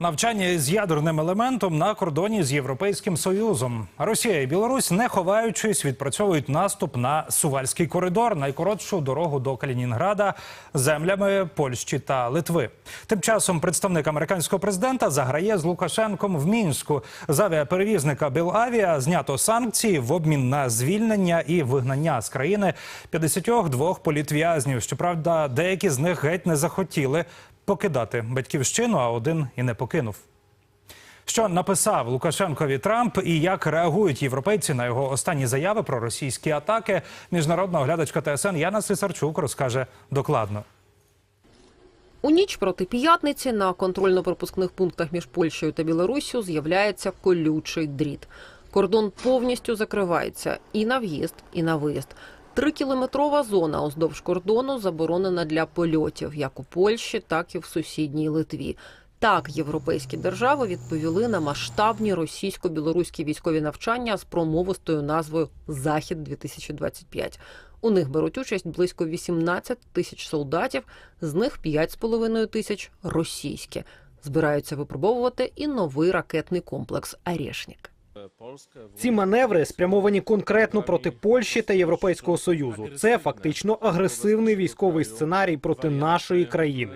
Навчання з ядерним елементом на кордоні з Європейським Союзом. Росія і Білорусь, не ховаючись, відпрацьовують наступ на Сувальський коридор, найкоротшу дорогу до Калінінграда землями Польщі та Литви. Тим часом представник американського президента заграє з Лукашенком в мінську. З авіаперевізника Білавіа знято санкції в обмін на звільнення і вигнання з країни 52 політв'язнів. Щоправда, деякі з них геть не захотіли покидати батьківщину, а один і не покинув. Що написав Лукашенкові Трамп і як реагують європейці на його останні заяви про російські атаки? Міжнародна оглядачка ТСН Яна Слісарчук розкаже докладно. У ніч проти п'ятниці на контрольно-пропускних пунктах між Польщею та Білоруссю з'являється колючий дріт. Кордон повністю закривається і на в'їзд, і на виїзд. Трикілометрова зона уздовж кордону заборонена для польотів як у Польщі, так і в сусідній Литві. Так, європейські держави відповіли на масштабні російсько-білоруські військові навчання з промовистою назвою Захід 2025 У них беруть участь близько 18 тисяч солдатів, з них 5,5 тисяч російські. Збираються випробовувати і новий ракетний комплекс Арєшнік. Ці маневри спрямовані конкретно проти Польщі та Європейського союзу. Це фактично агресивний військовий сценарій проти нашої країни.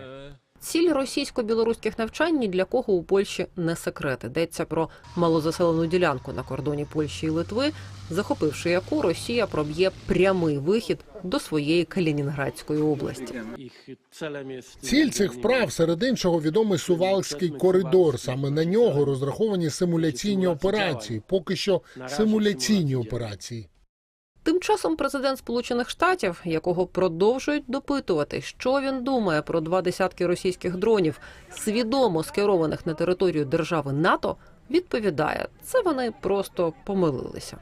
Ціль російсько-білоруських навчань ні для кого у Польщі не секрет. Йдеться про малозаселену ділянку на кордоні Польщі і Литви, захопивши яку Росія проб'є прямий вихід до своєї Калінінградської області. Ціль цих вправ серед іншого відомий Сувалський коридор. Саме на нього розраховані симуляційні операції. Поки що симуляційні операції. Тим часом президент Сполучених Штатів, якого продовжують допитувати, що він думає про два десятки російських дронів, свідомо скерованих на територію держави НАТО, відповідає: це вони просто помилилися.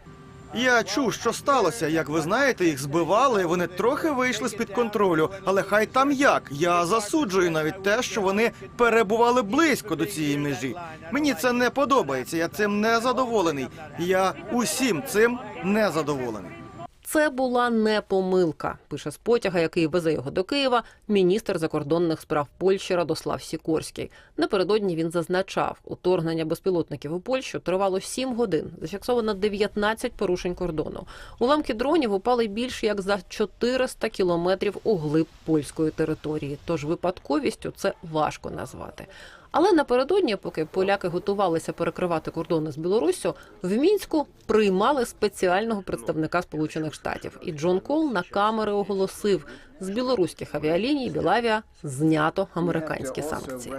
Я чув, що сталося. Як ви знаєте, їх збивали, вони трохи вийшли з-під контролю. Але хай там як. Я засуджую навіть те, що вони перебували близько до цієї межі. Мені це не подобається. Я цим не задоволений. Я усім цим не задоволений. Це була не помилка, пише з потяга, який везе його до Києва, міністр закордонних справ Польщі Радослав Сікорський. Напередодні він зазначав, уторгнення безпілотників у Польщу тривало 7 годин. Зафіксовано 19 порушень кордону. Уламки дронів упали більш як за 400 кілометрів у глиб польської території. Тож випадковістю це важко назвати. Але напередодні, поки поляки готувалися перекривати кордони з Білоруссю, в мінську приймали спеціального представника Сполучених Штатів. І Джон Кол на камери оголосив: з білоруських авіаліній Білавіа знято американські санкції.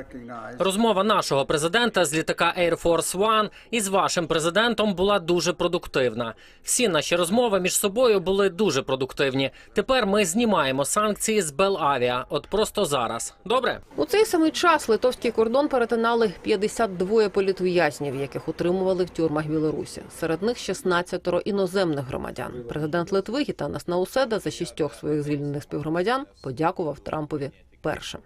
Розмова нашого президента з літака Air Force One із вашим президентом була дуже продуктивна. Всі наші розмови між собою були дуже продуктивні. Тепер ми знімаємо санкції з Белавіа. От просто зараз. Добре? У цей самий час литовський кордон перетинали 52 політв'язнів, яких утримували в тюрмах Білорусі. Серед них 16 іноземних громадян. Президент Литви Гітанас Науседа за шістьох своїх звільнених співгромадян подякував Трампові першим.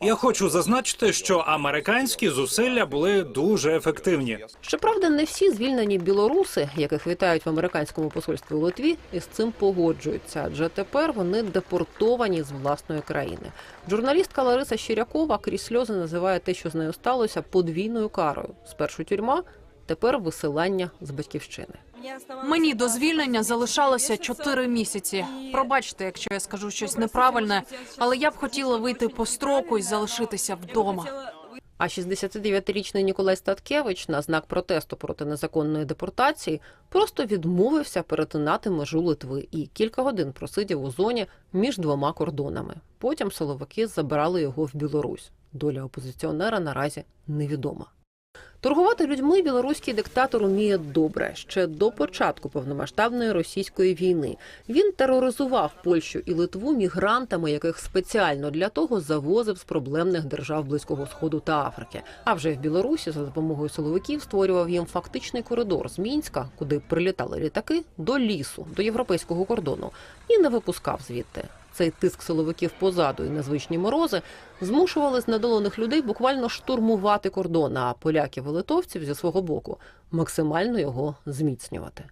Я хочу зазначити, що американські зусилля були дуже ефективні. Щоправда, не всі звільнені білоруси, яких вітають в американському посольстві у Литві, із цим погоджуються, адже тепер вони депортовані з власної країни. Журналістка Лариса Щирякова крізь сльози називає те, що з нею сталося, подвійною карою. Спершу тюрма, тепер висилання з батьківщини. Мені до звільнення залишалося чотири місяці. Пробачте, якщо я скажу щось неправильне, але я б хотіла вийти по строку і залишитися вдома. А 69-річний Ніколай Статкевич на знак протесту проти незаконної депортації просто відмовився перетинати межу Литви і кілька годин просидів у зоні між двома кордонами. Потім силовики забрали його в Білорусь. Доля опозиціонера наразі невідома. Торгувати людьми білоруський диктатор уміє добре. Ще до початку повномасштабної російської війни він тероризував Польщу і Литву мігрантами, яких спеціально для того завозив з проблемних держав Близького Сходу та Африки. А вже в Білорусі за допомогою силовиків створював їм фактичний коридор з Мінська, куди прилітали літаки, до лісу, до європейського кордону, і не випускав звідти. Цей тиск силовиків позаду і незвичні морози змушували знедолених людей буквально штурмувати кордон, а поляків і литовців зі свого боку максимально його зміцнювати.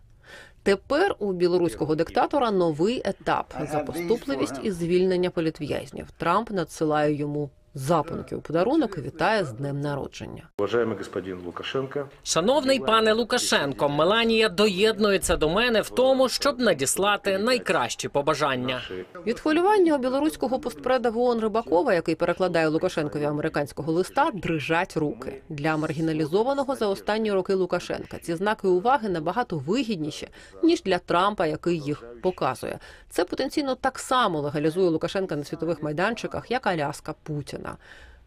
Тепер у білоруського диктатора новий етап за поступливість і звільнення політв'язнів. Трамп надсилає йому запонки у подарунок і вітає з днем народження. Уважаемый господин Лукашенко, Шановний пане Лукашенко, Меланія доєднується до мене в тому, щоб надіслати найкращі побажання. Від хвилювання у білоруського постпреда в ООН Рибакова, який перекладає Лукашенкові американського листа, дрижать руки. Для маргіналізованого за останні роки Лукашенка ці знаки уваги набагато вигідніші, ніж для Трампа, який їх показує. Це потенційно так само легалізує Лукашенка на світових майданчиках, як Аляска Путіна.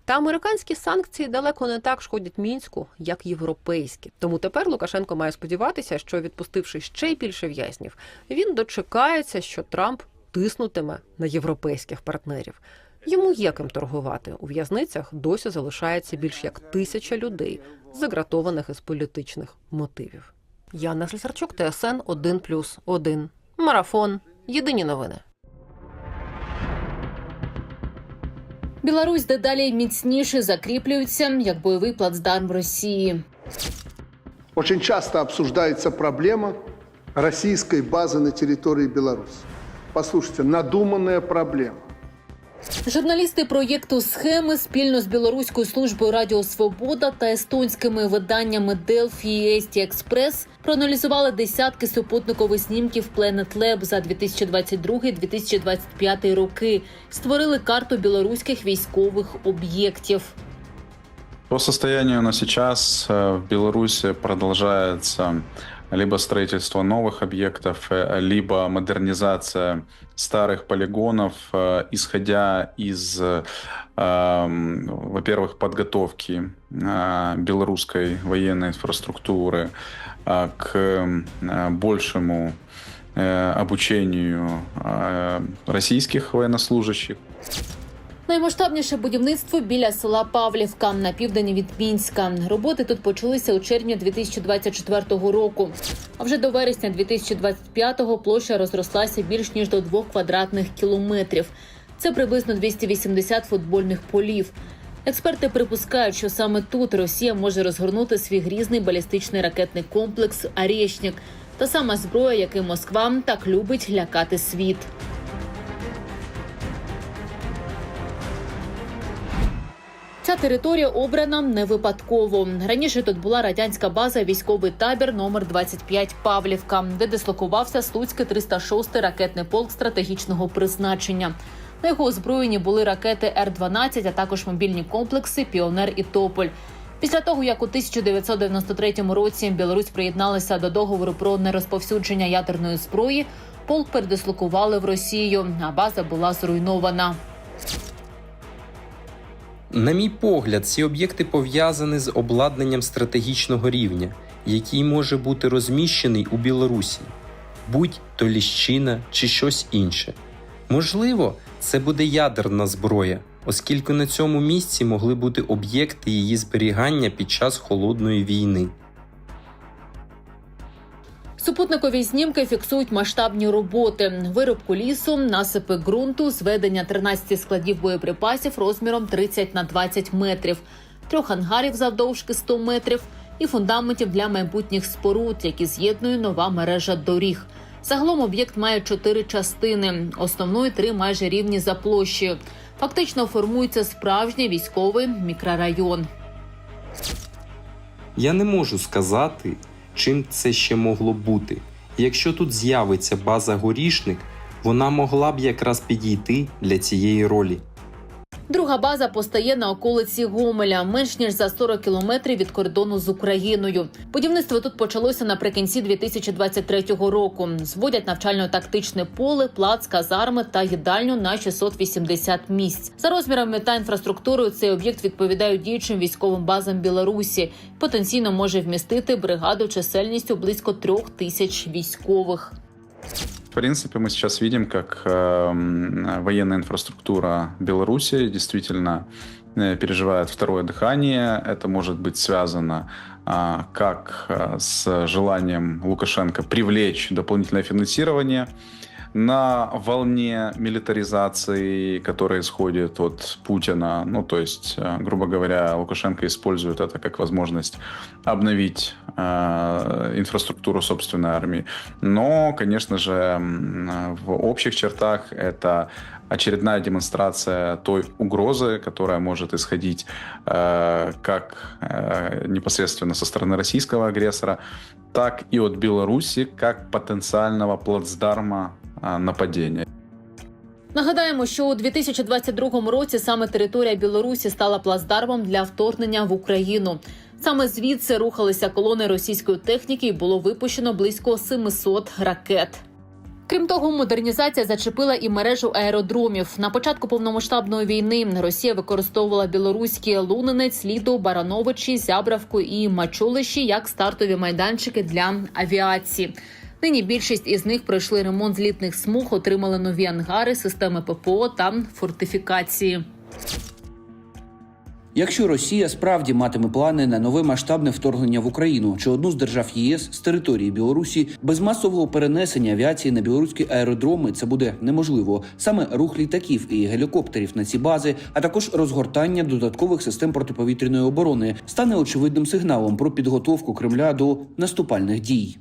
Та американські санкції далеко не так шкодять мінську, як європейські. Тому тепер Лукашенко має сподіватися, що відпустивши ще більше в'язнів, він дочекається, що Трамп тиснутиме на європейських партнерів. Йому є ким торгувати. У в'язницях досі залишається більш як тисяча людей, загратованих із політичних мотивів. Яна Слісарчук, ТСН 1+,1. Марафон. Єдині новини. Білорусь дедалі міцніше закріплюється як бойовий плацдарм Росії. Очень часто обсуждается проблема российской базы на территории Беларуси. Послушайте, надуманная проблема. Журналісти проєкту схеми спільно з білоруською службою Радіо Свобода та естонськими виданнями Delphi і Ести Експрес проаналізували десятки супутникових снімків Planet Lab за 2022-2025 роки. Створили карту білоруських військових об'єктів. По состоянию на сейчас э, в Беларуси продолжается либо строительство новых объектов, э, либо модернизация старых полигонов, э, исходя из, э, во-первых, подготовки белорусской военной инфраструктуры к большему обучению российских военнослужащих. Наймасштабніше будівництво біля села Павлівка на південь від Мінська. Роботи тут почалися у червні 2024 року. А вже до вересня 2025-го площа розрослася більш ніж до двох квадратних кілометрів. Це приблизно 280 футбольних полів. Експерти припускають, що саме тут Росія може розгорнути свій грізний балістичний ракетний комплекс «Арєшнік» – та сама зброя, яким Москва так любить лякати світ. Ця територія обрана не випадково. Раніше тут була радянська база військовий табір номер 25 Павлівка, де дислокувався Слуцький 306 ракетний полк стратегічного призначення. На його озброєнні були ракети Р-12, а також мобільні комплекси Піонер і Тополь. Після того, як у 1993 році Білорусь приєдналася до договору про нерозповсюдження ядерної зброї, полк передислокували в Росію, а база була зруйнована. На мій погляд, ці об'єкти пов'язані з обладнанням стратегічного рівня, який може бути розміщений у Білорусі, будь-то ліщина чи щось інше. Можливо, це буде ядерна зброя, оскільки на цьому місці могли бути об'єкти її зберігання під час холодної війни. Супутникові знімки фіксують масштабні роботи: вирубку лісу, насипи ґрунту, зведення 13 складів боєприпасів розміром 30 на 20 метрів, трьох ангарів завдовжки 100 метрів і фундаментів для майбутніх споруд, які з'єднує нова мережа доріг. Загалом об'єкт має чотири частини. Основної три майже рівні за площею. Фактично формується справжній військовий мікрорайон. Я не можу сказати, чим це ще могло бути. Якщо тут з'явиться база горішник, вона могла б якраз підійти для цієї ролі. Друга база постає на околиці Гомеля, менш ніж за 40 кілометрів від кордону з Україною. Будівництво тут почалося наприкінці 2023 року. Зводять навчально-тактичне поле, плац, казарми та їдальню на 680 місць. За розмірами та інфраструктурою цей об'єкт відповідає діючим військовим базам Білорусі. Потенційно може вмістити бригаду чисельністю близько трьох тисяч військових. В принципе, мы сейчас видим, как э, м, военная инфраструктура Беларуси действительно э, переживает второе дыхание. Это может быть связано а, как а, с желанием Лукашенко привлечь дополнительное финансирование на волне милитаризации, которая исходит от Путина. Ну, то есть, э, грубо говоря, Лукашенко использует это как возможность обновить э, инфраструктуру собственной армии. Но, конечно же, в общих чертах это очередная демонстрация той угрозы, которая может исходить э, как э, непосредственно со стороны российского агрессора, так и от Беларуси как потенциального плацдарма нападения. Нагадаємо, що у 2022 році саме територія Білорусі стала плацдармом для вторгнення в Україну. Саме звідси рухалися колони російської техніки і було випущено близько 700 ракет. Крім того, модернізація зачепила і мережу аеродромів. На початку повномасштабної війни Росія використовувала білоруські Лунинець, Ліду, Барановичі, Зябравку і Мачулищі як стартові майданчики для авіації. Нині більшість із них пройшли ремонт злітних смуг, отримали нові ангари, системи ППО та фортифікації. Якщо Росія справді матиме плани на нове масштабне вторгнення в Україну чи одну з держав ЄС з території Білорусі, без масового перенесення авіації на білоруські аеродроми це буде неможливо. Саме рух літаків і гелікоптерів на ці бази, а також розгортання додаткових систем протиповітряної оборони стане очевидним сигналом про підготовку Кремля до наступальних дій.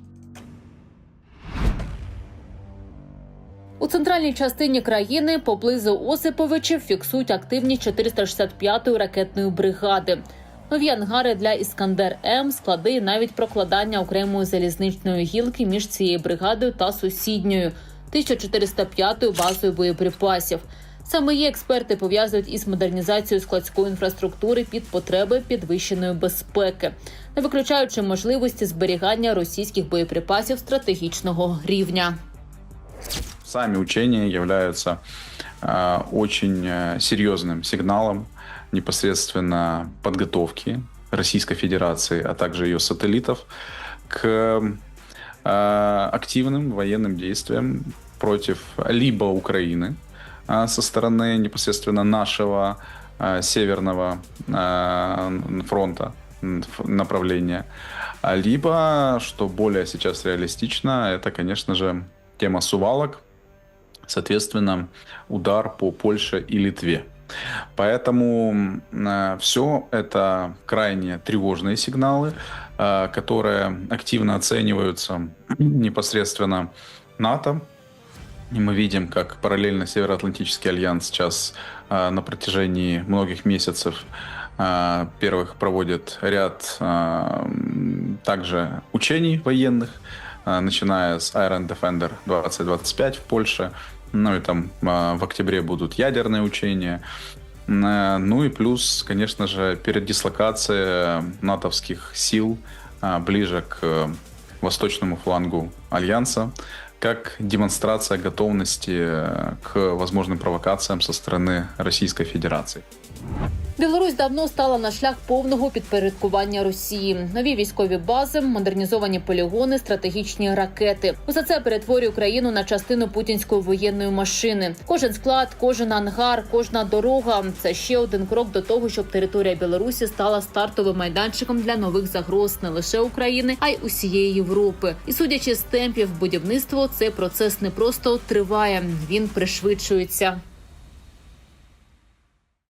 Центральній частині країни поблизу Осиповичів фіксують активність 465-ї ракетної бригади. Нові ангари для Іскандер М, склади і навіть прокладання окремої залізничної гілки між цією бригадою та сусідньою 1405-ю базою боєприпасів. Саме її експерти пов'язують із модернізацією складської інфраструктури під потреби підвищеної безпеки, не виключаючи можливості зберігання російських боєприпасів стратегічного рівня. Сами учения являются э, очень э, серьезным сигналом непосредственно подготовки Российской Федерации, а также ее сателлитов к э, активным военным действиям против либо Украины э, со стороны непосредственно нашего северного фронта направления, а либо, что более сейчас реалистично, это, конечно же, тема сувалок, соответственно, удар по Польше и Литве. Поэтому все это крайне тревожные сигналы, э, которые активно оцениваются непосредственно НАТО. И мы видим, как параллельно Североатлантический альянс сейчас э, на протяжении многих месяцев э, первых проводит ряд э, также учений военных, э, начиная с Iron Defender 2025 в Польше, ну и там э, в октябре будут ядерные учения. Э, Ну и плюс, конечно же, передислокация натовских сил э, ближе к э, восточному флангу Альянса, как демонстрация готовности э, к возможным провокациям со стороны Российской Федерации. Білорусь давно стала на шлях повного підпорядкування Росії. Нові військові бази, модернізовані полігони, стратегічні ракети. Усе це перетворює Україну на частину путінської воєнної машини. Кожен склад, кожен ангар, кожна дорога це ще один крок до того, щоб територія Білорусі стала стартовим майданчиком для нових загроз не лише України, а й усієї Європи. І судячи з темпів будівництва, цей процес не просто триває, він пришвидшується.